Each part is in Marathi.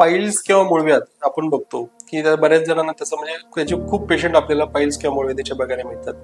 पाईल्स किंवा मुळव्यात आपण बघतो की बऱ्याच जणांना त्याचं म्हणजे त्याचे खूप पेशंट आपल्याला पाईल्स किंवा मुळव्याधीचे बघायला मिळतात.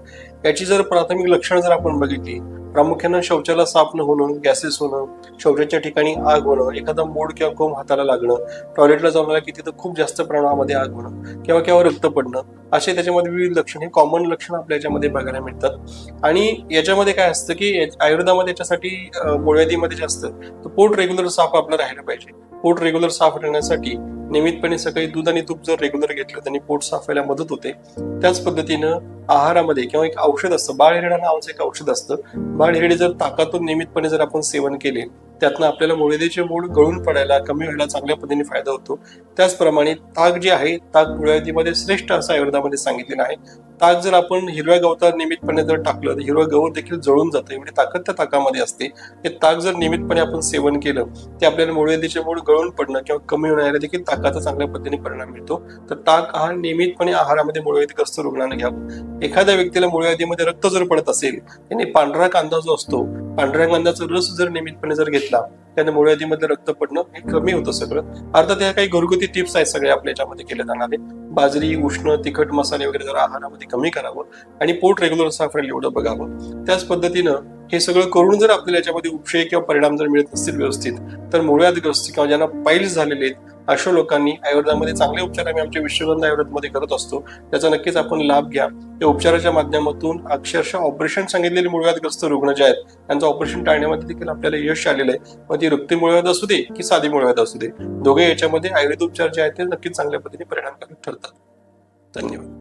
याची जर प्राथमिक लक्षणं जर आपण बघितली प्रामुख्यानं शौचाला साफ न होणं गॅसेस होणं शौचाच्या ठिकाणी आग होणं एखादा मोड किंवा कोंब हाताला लागणं टॉयलेटला जाऊन आला की तिथं खूप जास्त प्रमाणामध्ये आग होणं किंवा केव्हा रक्त पडणं असे त्याच्यामध्ये विविध लक्षण हे कॉमन लक्षण आपल्या याच्यामध्ये बघायला मिळतात. आणि याच्यामध्ये काय असतं की आयुर्वेदामध्ये याच्यासाठी मुळव्यादीमध्ये मुळव्याधीमध्ये जे असतं तर पोट रेग्युलर साफ आपलं राहायला पाहिजे. पोट रेग्युलर साफ ठेवण्यासाठी नियमितपणे सकाळी दूध आणि तूप जर रेग्युलर घेतलं त्यांनी पोट साफ व्हायला मदत होते. त्याच पद्धतीनं आहारामध्ये किंवा एक औषध असतं बाळहिरडा नावाचं एक औषध असतं. बाळहिरडे जर ताकातून नियमितपणे जर आपण सेवन केले त्यातनं आपल्याला मुळव्याधीचे मूळ गळून पडायला कमी व्हायला चांगल्या पद्धतीने फायदा होतो. त्याचप्रमाणे ताक जे आहे ताक मुळव्याधीमध्ये श्रेष्ठ असं आयुर्वेदामध्ये सांगितलेलं आहे. ताक जर आपण हिरव्या गवतावर नियमितपणे जर टाकलं तर हिरवं गवत देखील जळून जातं. एवढी ताकद त्या ताकामध्ये असते. हे ताक जर नियमितपणे आपण सेवन केलं ते आपल्याला मुळव्याधीचे मूळ गळून पडणं किंवा कमी होण्याला देखील ताकाचा चांगल्या पद्धतीने परिणाम मिळतो. तर ताक आहार नियमितपणे आहारामध्ये मुळव्याधीग्रस्त रुग्णांना घ्यावं. एखाद्या व्यक्तीला मुळव्याधीमध्ये रक्त जर पडत असेल त्याने पांढरा कांदा जो असतो पांढऱ्या कांद्याचा रस जर नियमितपणे जर घेतला त्याने मुळव्याधीमध्ये रक्त पडणं हे कमी होतं सगळं. अर्थात ह्या काही घरगुती टिप्स आहेत सगळे आपल्या याच्यामध्ये केले जाणारे. बाजरी उष्ण तिखट मसाले वगैरे जर आहारामध्ये कमी करावं आणि पोट रेग्युलर साफ राहील एवढं बघावं. त्याच पद्धतीनं हे सगळं करून जर आपल्याला याच्यामध्ये उपशय किंवा परिणाम जर मिळत असतील व्यवस्थित तर मुळव्याधग्रस्त किंवा ज्यांना पाईल्स झालेले आहेत अशा लोकांनी आयुर्वेदामध्ये चांगले उपचार आम्ही आमच्या विश्वगंध आयुर्वेदमध्ये करत असतो. त्याचा नक्कीच आपण लाभ घ्या. या उपचाराच्या माध्यमातून अक्षरशः ऑपरेशन सांगितलेले मुळव्याधग्रस्त रुग्ण जे आहेत त्यांचं ऑपरेशन टाळण्यामध्ये देखील आपल्याला यश आलेलं आहे. मग ती रुक्ती मुळव्याध असू दे की साधी मुळव्याध असू दे दोघे याच्यामध्ये आयुर्वेद उपचार जे आहेत ते नक्कीच चांगल्या पद्धतीने परिणामकारक ठरतात. धन्यवाद.